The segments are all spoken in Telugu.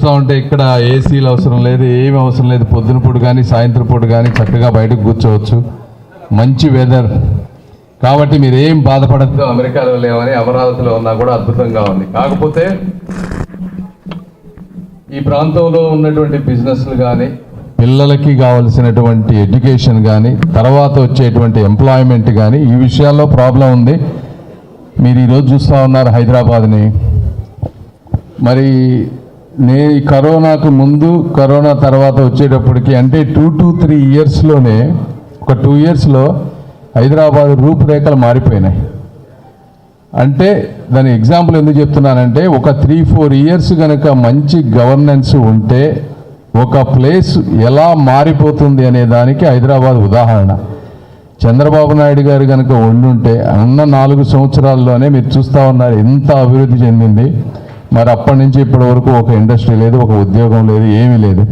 చూస్తూ ఉంటే ఇక్కడ ఏసీలు అవసరం లేదు ఏమి అవసరం లేదు. పొద్దున పూట కానీ సాయంత్రం పూట కానీ చక్కగా బయటకు కూర్చోవచ్చు. మంచి వెదర్ కాబట్టి మీరు ఏం బాధపడద్దు అమెరికాలో లేవని అమరావతిలో ఉన్నా కూడా అద్భుతంగా ఉంది. కాకపోతే ఈ ప్రాంతంలో ఉన్నటువంటి బిజినెస్లు కానీ పిల్లలకి కావలసినటువంటి ఎడ్యుకేషన్ కానీ తర్వాత వచ్చేటువంటి ఎంప్లాయ్మెంట్ కానీ ఈ విషయాల్లో ప్రాబ్లం ఉంది. మీరు ఈరోజు చూస్తూ ఉన్నారు హైదరాబాద్ని. మరి నే కరోనాకు ముందు కరోనా తర్వాత వచ్చేటప్పటికి అంటే టూ టు త్రీ ఇయర్స్లోనే ఒక టూ ఇయర్స్లో హైదరాబాద్ రూపురేఖలు మారిపోయినాయి. అంటే దాని ఎగ్జాంపుల్ ఎందుకు చెప్తున్నానంటే ఒక త్రీ ఫోర్ ఇయర్స్ కనుక మంచి గవర్నెన్స్ ఉంటే ఒక ప్లేస్ ఎలా మారిపోతుంది అనే దానికి హైదరాబాద్ ఉదాహరణ. చంద్రబాబు నాయుడు గారు కనుక ఉండుంటే అన్న నాలుగు సంవత్సరాల్లోనే మీరు చూస్తూ ఉన్నారు ఎంత అభివృద్ధి చెందింది. మరి అప్పటి నుంచి ఇప్పటి వరకు ఒక ఇండస్ట్రీ లేదు ఒక ఉద్యోగం లేదు ఏమీ లేదు.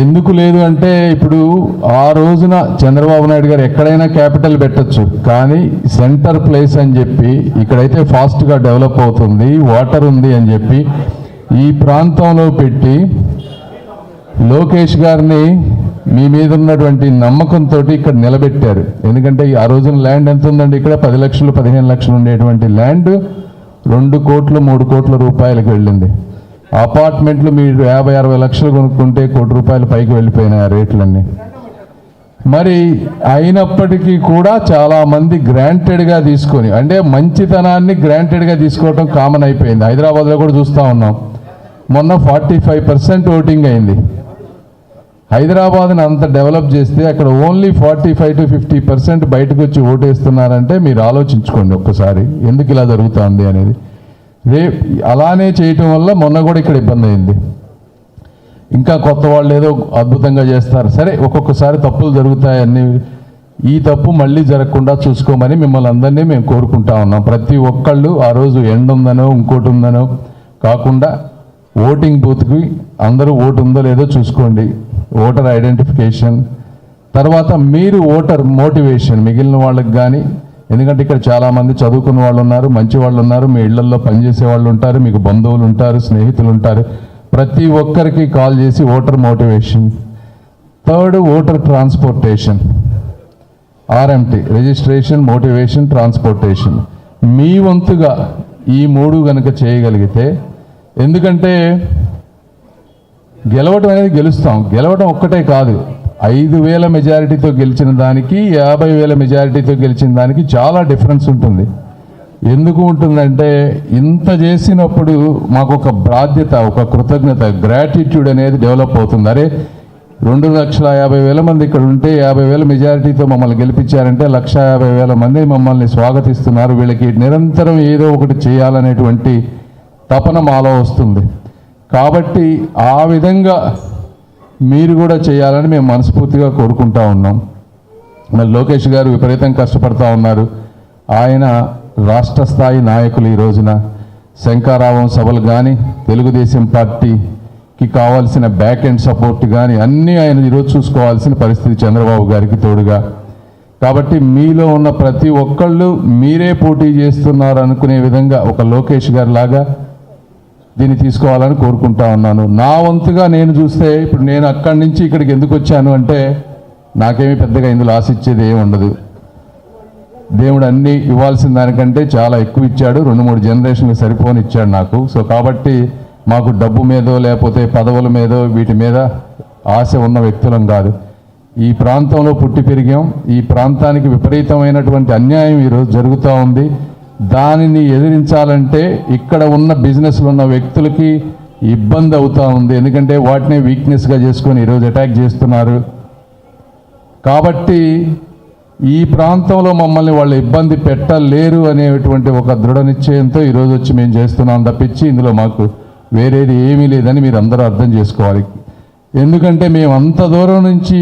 ఎందుకు లేదు అంటే ఇప్పుడు ఆ రోజున చంద్రబాబు నాయుడు గారు ఎక్కడైనా క్యాపిటల్ పెట్టచ్చు కానీ సెంటర్ ప్లేస్ అని చెప్పి ఇక్కడైతే ఫాస్ట్గా డెవలప్ అవుతుంది వాటర్ ఉంది అని చెప్పి ఈ ప్రాంతంలో పెట్టి లోకేష్ గారిని మీ మీద ఉన్నటువంటి నమ్మకంతో ఇక్కడ నిలబెట్టారు. ఎందుకంటే ఆ రోజున ల్యాండ్ ఎంత ఉందండి? ఇక్కడ పది లక్షలు పదిహేను లక్షలు ఉండేటువంటి ల్యాండ్. రెండు కోట్లు మూడు కోట్ల రూపాయలకు వెళ్ళింది. అపార్ట్మెంట్లు మీరు యాభై అరవై లక్షలు కొనుక్కుంటే కోటి రూపాయలు పైకి వెళ్ళిపోయినాయి ఆ రేట్లన్నీ. మరి అయినప్పటికీ కూడా చాలామంది గ్రాంటెడ్గా తీసుకొని అంటే మంచితనాన్ని గ్రాంటెడ్గా తీసుకోవటం కామన్ అయిపోయింది. హైదరాబాద్లో కూడా చూస్తూ ఉన్నాం. మొన్న ఫార్టీ ఫైవ్ పర్సెంట్ ఓటింగ్ అయింది. హైదరాబాద్ని అంత డెవలప్ చేస్తే అక్కడ only forty five to fifty percent బయటకు వచ్చి ఓటేస్తున్నారంటే మీరు ఆలోచించుకోండి ఒక్కసారి. ఎందుకు ఇలా జరుగుతుంది అనేది? రే అలానే చేయటం వల్ల మొన్న కూడా ఇక్కడ ఇబ్బంది అయింది. ఇంకా కొత్త వాళ్ళు ఏదో అద్భుతంగా చేస్తారు. సరే ఒక్కొక్కసారి తప్పులు జరుగుతాయని ఈ తప్పు మళ్ళీ జరగకుండా చూసుకోమని మిమ్మల్ని అందరినీ మేము కోరుకుంటా ఉన్నాం. ప్రతి ఒక్కళ్ళు ఆ రోజు ఎండ ఉందనో ఇంకోటి ఉందనో కాకుండా ఓటింగ్ బూత్కి అందరూ ఓటు ఉందో లేదో చూసుకోండి. ఓటర్ ఐడెంటిఫికేషన్ తర్వాత మీరు ఓటర్ మోటివేషన్ మిగిలిన వాళ్ళకి కానీ ఎందుకంటే ఇక్కడ చాలామంది చదువుకున్న వాళ్ళు ఉన్నారు మంచి వాళ్ళు ఉన్నారు మీ ఇళ్ళలో పనిచేసే వాళ్ళు ఉంటారు మీకు బంధువులు ఉంటారు స్నేహితులు ఉంటారు. ప్రతి ఒక్కరికి కాల్ చేసి voter motivation. Third voter transportation. RMT registration motivation transportation. మీ వంతుగా ఈ మూడు కనుక చేయగలిగితే ఎందుకంటే గెలవటం అనేది గెలుస్తాం. గెలవటం ఒక్కటే కాదు. ఐదు వేల మెజారిటీతో గెలిచిన దానికి యాభై వేల మెజారిటీతో గెలిచిన దానికి చాలా డిఫరెన్స్ ఉంటుంది. ఎందుకు ఉంటుందంటే ఇంత చేసినప్పుడు మాకు ఒక బాధ్యత ఒక కృతజ్ఞత గ్రాటిట్యూడ్ అనేది డెవలప్ అవుతుంది. అరే రెండు లక్షల యాభై వేల మంది ఇక్కడ ఉంటే యాభై వేల మెజారిటీతో మమ్మల్ని గెలిపించారంటే లక్ష యాభై వేల మంది మమ్మల్ని స్వాగతిస్తున్నారు. వీళ్ళకి నిరంతరం ఏదో ఒకటి చేయాలనేటువంటి తపన మాలో వస్తుంది. కాబట్టి ఆ విధంగా మీరు కూడా చేయాలని మేము మనస్ఫూర్తిగా కోరుకుంటా ఉన్నాం. మరి లోకేష్ గారు విపరీతం కష్టపడతా ఉన్నారు. ఆయన రాష్ట్ర స్థాయి నాయకులు ఈ రోజున. శంకారావం సభలు కానీ తెలుగుదేశం పార్టీకి కావాల్సిన బ్యాక్ ఎండ్ సపోర్ట్ కానీ అన్నీ ఆయన ఈరోజు చూసుకోవాల్సిన పరిస్థితి చంద్రబాబు గారికి తోడుగా. కాబట్టి మీలో ఉన్న ప్రతి ఒక్కళ్ళు మీరే పోటీ చేస్తున్నారు అనుకునే విధంగా ఒక లోకేష్ గారి లాగా దీన్ని తీసుకోవాలని కోరుకుంటా ఉన్నాను. నా వంతుగా నేను చూస్తే ఇప్పుడు నేను అక్కడి నుంచి ఇక్కడికి ఎందుకు వచ్చాను అంటే నాకేమి పెద్దగా ఇందులో ఆశించేది ఏమి ఉండదు. దేవుడు అన్ని ఇవ్వాల్సిన దానికంటే చాలా ఎక్కువ ఇచ్చాడు. రెండు మూడు జనరేషన్లు సరిపోని ఇచ్చాడు నాకు. సో కాబట్టి మాకు డబ్బు మీదో లేకపోతే పదవుల మీదో వీటి మీద ఆశ ఉన్న వ్యక్తులం కాదు. ఈ ప్రాంతంలో పుట్టి పెరిగాం. ఈ ప్రాంతానికి విపరీతమైనటువంటి అన్యాయం ఈరోజు జరుగుతూ ఉంది. దానిని ఎదిరించాలంటే ఇక్కడ ఉన్న బిజినెస్లో ఉన్న వ్యక్తులకి ఇబ్బంది అవుతూ ఉంది. ఎందుకంటే వాటిని వీక్నెస్గా చేసుకొని ఈరోజు అటాక్ చేస్తున్నారు. కాబట్టి ఈ ప్రాంతంలో మమ్మల్ని వాళ్ళు ఇబ్బంది పెట్టలేరు అనేటువంటి ఒక దృఢ నిశ్చయంతో ఈరోజు వచ్చి మేము చేస్తున్నాం తప్పించి ఇందులో మాకు వేరేది ఏమీ లేదని మీరు అందరూ అర్థం చేసుకోవాలి. ఎందుకంటే మేము అంత దూరం నుంచి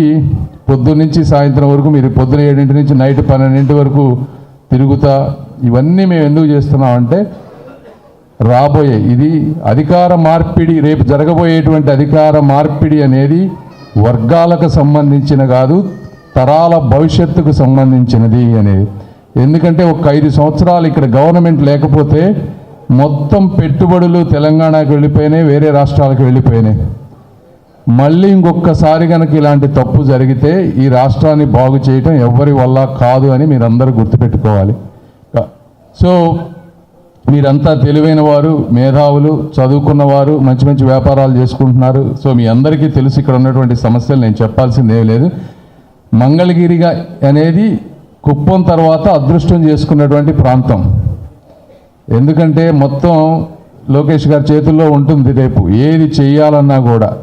పొద్దున్నుంచి సాయంత్రం వరకు మీరు పొద్దున ఏడింటి నుంచి నైట్ పన్నెండింటి వరకు తిరుగుతా ఇవన్నీ మేము ఎందుకు చేస్తున్నామంటే రాబోయే ఇది అధికార మార్పిడి రేపు జరగబోయేటువంటి అధికార మార్పిడి అనేది వర్గాలకు సంబంధించిన కాదు తరాల భవిష్యత్తుకు సంబంధించినది అనేది. ఎందుకంటే ఒక ఐదు సంవత్సరాలు ఇక్కడ గవర్నమెంట్ లేకపోతే మొత్తం పెట్టుబడులు తెలంగాణకు వెళ్ళిపోయినాయి వేరే రాష్ట్రాలకు వెళ్ళిపోయినాయి. మళ్ళీ ఇంకొకసారి కనుక ఇలాంటి తప్పు జరిగితే ఈ రాష్ట్రాన్ని బాగు చేయటం ఎవరి వల్ల కాదు అని మీరందరూ గుర్తుపెట్టుకోవాలి. సో మీరంతా తెలివైన వారు మేధావులు చదువుకున్నవారు మంచి మంచి వ్యాపారాలు చేసుకుంటున్నారు. సో మీ అందరికీ తెలుసు ఇక్కడ ఉన్నటువంటి సమస్యలు నేను చెప్పాల్సిందేం లేదు. మంగళగిరిగా అనేది కుప్పం తర్వాత అదృష్టం చేసుకున్నటువంటి ప్రాంతం. ఎందుకంటే మొత్తం లోకేష్ గారి చేతుల్లో ఉంటుంది రేపు. ఏది చేయాలన్నా కూడా.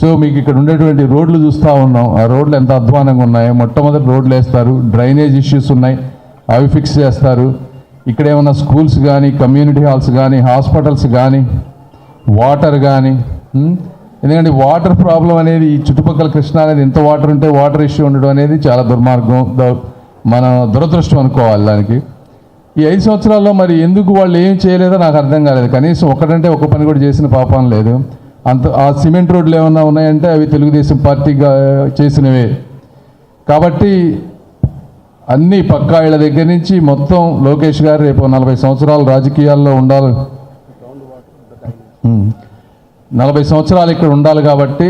సో మీకు ఇక్కడ ఉండేటువంటి రోడ్లు చూస్తూ ఉన్నాం. ఆ రోడ్లు ఎంత అధ్వానంగా ఉన్నాయో. మొట్టమొదటి రోడ్లు వేస్తారు. డ్రైనేజ్ ఇష్యూస్ ఉన్నాయి. అవి ఫిక్స్ చేస్తారు. ఇక్కడ ఏమైనా స్కూల్స్ కానీ కమ్యూనిటీ హాల్స్ కానీ హాస్పిటల్స్ కానీ వాటర్ కానీ ఎందుకంటే వాటర్ ప్రాబ్లం అనేది ఈ చుట్టుపక్కల కృష్ణా అనేది ఎంత వాటర్ ఉంటే వాటర్ ఇష్యూ ఉండడం అనేది చాలా దుర్మార్గం. మన దురదృష్టం అనుకోవాలి దానికి. ఈ ఐదు సంవత్సరాల్లో మరి ఎందుకు వాళ్ళు ఏం చేయలేదో నాకు అర్థం కాలేదు. కనీసం ఒకటంటే ఒక పని కూడా చేసిన పాపం లేదు. అంత ఆ సిమెంట్ రోడ్లు ఏమైనా ఉన్నాయంటే అవి తెలుగుదేశం పార్టీగా చేసినవే. కాబట్టి అన్ని పక్కా ఇళ్ళ దగ్గర నుంచి మొత్తం లోకేష్ గారు రేపు నలభై సంవత్సరాలు రాజకీయాల్లో ఉండాలి. నలభై సంవత్సరాలు ఇక్కడ ఉండాలి కాబట్టి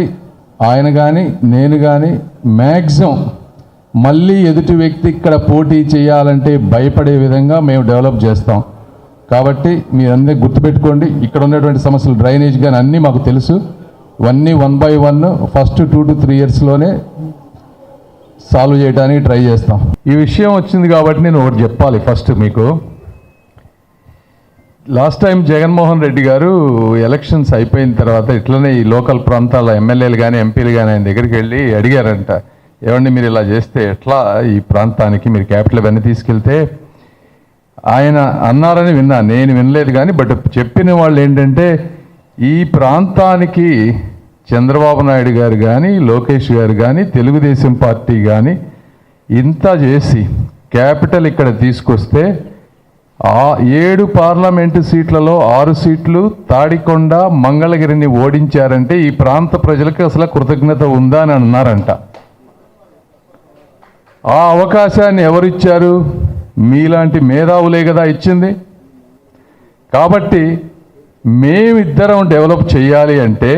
ఆయన కానీ నేను కానీ మ్యాక్సిమం మళ్ళీ ఎదుటి వ్యక్తి ఇక్కడ పోటీ చేయాలంటే భయపడే విధంగా మేము డెవలప్ చేస్తాం. కాబట్టి మీరందరూ గుర్తుపెట్టుకోండి. ఇక్కడ ఉన్నటువంటి సమస్యలు డ్రైనేజ్ కానీ అన్నీ మాకు తెలుసు. ఇవన్నీ one by one first two to three ఇయర్స్లోనే solve చేయడానికి ట్రై చేస్తాం. ఈ విషయం వచ్చింది కాబట్టి నేను ఒకటి చెప్పాలి ఫస్ట్ మీకు. లాస్ట్ టైం జగన్మోహన్ రెడ్డి గారు ఎలక్షన్స్ అయిపోయిన తర్వాత ఇట్లనే ఈ లోకల్ ప్రాంతాల ఎమ్మెల్యేలు కానీ ఎంపీలు కానీ ఆయన దగ్గరికి వెళ్ళి అడిగారంట ఏమండి మీరు ఇలా చేస్తే ఎట్లా ఈ ప్రాంతానికి మీరు క్యాపిటల్ ఇవన్నీ తీసుకెళ్తే ఆయన అన్నారని విన్నా. నేను వినలేదు కానీ బట్ చెప్పిన వాళ్ళు ఏంటంటే ఈ ప్రాంతానికి చంద్రబాబు నాయుడు గారు కానీ లోకేష్ గారు కానీ తెలుగుదేశం పార్టీ కానీ ఇంత చేసి క్యాపిటల్ ఇక్కడ తీసుకొస్తే ఆ ఏడు పార్లమెంటు సీట్లలో ఆరు సీట్లు తాడికొండ మంగళగిరిని ఓడించారంటే ఈ ప్రాంత ప్రజలకు అసలు కృతజ్ఞత ఉందా అని అన్నారంట. ఆ అవకాశాన్ని ఎవరిచ్చారు? మీలాంటి మేధావులే కదా ఇచ్చింది? కాబట్టి మేమిద్దరం డెవలప్ చేయాలి అంటే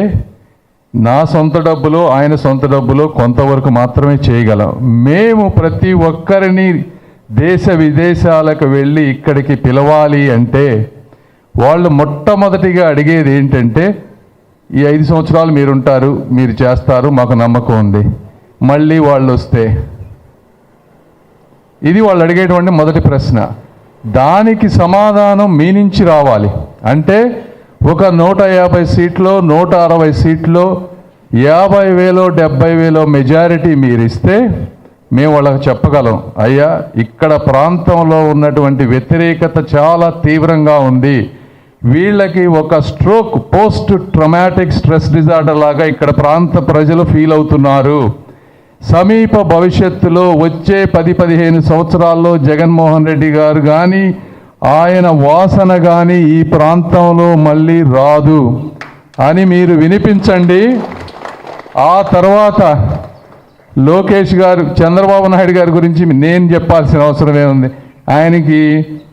నా సొంత డబ్బులో ఆయన సొంత డబ్బులో కొంతవరకు మాత్రమే చేయగలం. మేము ప్రతి ఒక్కరిని దేశ విదేశాలకు వెళ్ళి ఇక్కడికి పిలవాలి అంటే వాళ్ళు మొట్టమొదటిగా అడిగేది ఏంటంటే ఈ ఐదు సంవత్సరాలు మీరుంటారు మీరు చేస్తారు మాకు నమ్మకం ఉంది. మళ్ళీ వాళ్ళు వస్తే ఇది వాళ్ళు అడిగేటువంటి మొదటి ప్రశ్న. దానికి సమాధానం మీ నుంచి రావాలి. అంటే ఒక నూట యాభై సీట్లో నూట అరవై సీట్లో యాభై వేలో డెబ్బై వేలో మెజారిటీ మీరు ఇస్తే మేము వాళ్ళకి చెప్పగలం. అయ్యా ఇక్కడ ప్రాంతంలో ఉన్నటువంటి వ్యతిరేకత చాలా తీవ్రంగా ఉంది. వీళ్ళకి ఒక stroke post traumatic stress disorder లాగా ఇక్కడ ప్రాంత ప్రజలు ఫీల్ అవుతున్నారు. సమీప భవిష్యత్తులో వచ్చే పది పదిహేను సంవత్సరాల్లో జగన్మోహన్ రెడ్డి గారు కానీ ఆయన వాసన కానీ ఈ ప్రాంతంలో మళ్ళీ రాదు అని మీరు వినిపించండి. ఆ తర్వాత లోకేష్ గారు చంద్రబాబు నాయుడు గారి గురించి నేను చెప్పాల్సిన అవసరమే ఉంది ఆయనకి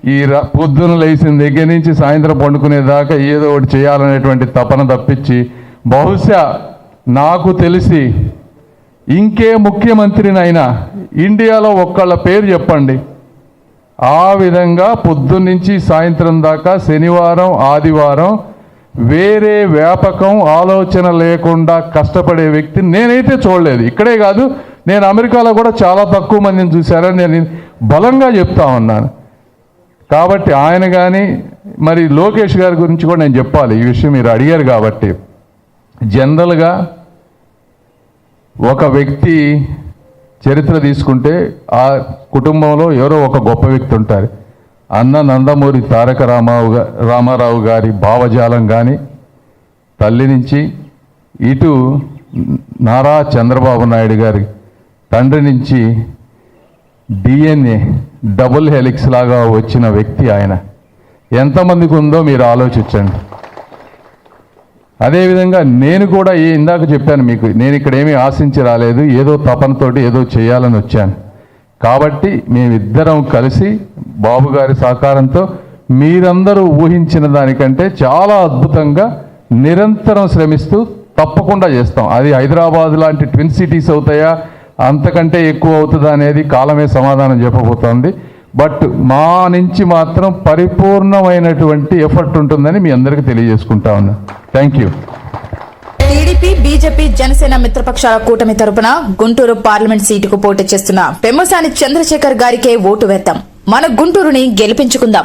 ఈ ర- పొద్దున లేచిన దగ్గర నుంచి సాయంత్రం పండుకునేదాకా ఏదో ఒకటి చేయాలనేటువంటి తపన తప్పించి బహుశా నాకు తెలిసి ఇంకే ముఖ్యమంత్రినైనా ఇండియాలో ఒక్కళ్ళ పేరు చెప్పండి. ఆ విధంగా పొద్దున్నుంచి సాయంత్రం దాకా శనివారం ఆదివారం వేరే వ్యాపకం ఆలోచన లేకుండా కష్టపడే వ్యక్తిని నేనైతే చూడలేదు. ఇక్కడే కాదు నేను అమెరికాలో కూడా చాలా తక్కువ మందిని చూశారని నేను బలంగా చెప్తా ఉన్నాను. కాబట్టి ఆయన కానీ మరి లోకేష్ గారి గురించి కూడా నేను చెప్పాలి. ఈ విషయం మీరు అడిగారు కాబట్టి. జనరల్గా ఒక వ్యక్తి చరిత్ర తీసుకుంటే ఆ కుటుంబంలో ఎవరో ఒక గొప్ప వ్యక్తి ఉంటారు. అన్న నందమూరి తారక రామారావు రామారావు గారి భావజాలం కానీ తల్లి నుంచి ఇటు నారా చంద్రబాబు నాయుడు గారి తండ్రి నుంచి డిఎన్ఏ డబుల్ హెలిక్స్ లాగా వచ్చిన వ్యక్తి ఆయన. ఎంతమందికి ఉందో మీరు ఆలోచించండి. అదేవిధంగా నేను కూడా ఏ ఇందాక చెప్పాను మీకు నేను ఇక్కడ ఏమీ ఆశించి రాలేదు ఏదో తపనతోటి ఏదో చేయాలని వచ్చాను. కాబట్టి మేమిద్దరం కలిసి బాబు గారి సహకారంతో మీరందరూ ఊహించిన దానికంటే చాలా అద్భుతంగా నిరంతరం శ్రమిస్తూ తప్పకుండా చేస్తాం. అది హైదరాబాద్ లాంటి ట్విన్ సిటీస్ అవుతాయా? అంతకంటే ఎక్కువ అవుతుందా అనేది కాలమే సమాధానం చెప్పబోతోంది. బట్ మా నుంచి మాత్రం పరిపూర్ణమైనటువంటి ఎఫర్ట్ ఉంటుందని మీ అందరికీ తెలియజేసుకుంటా ఉన్నా. Thank you TDP BJP Janasena మిత్రపక్షాల కూటమి తరపున గుంటూరు పార్లమెంట్ సీటుకు పోటీ చేస్తున్న పెమ్మసాని చంద్రశేఖర్ గారికే ఓటు వేద్దాం. మన గుంటూరుని గెలిపించుకుందాం.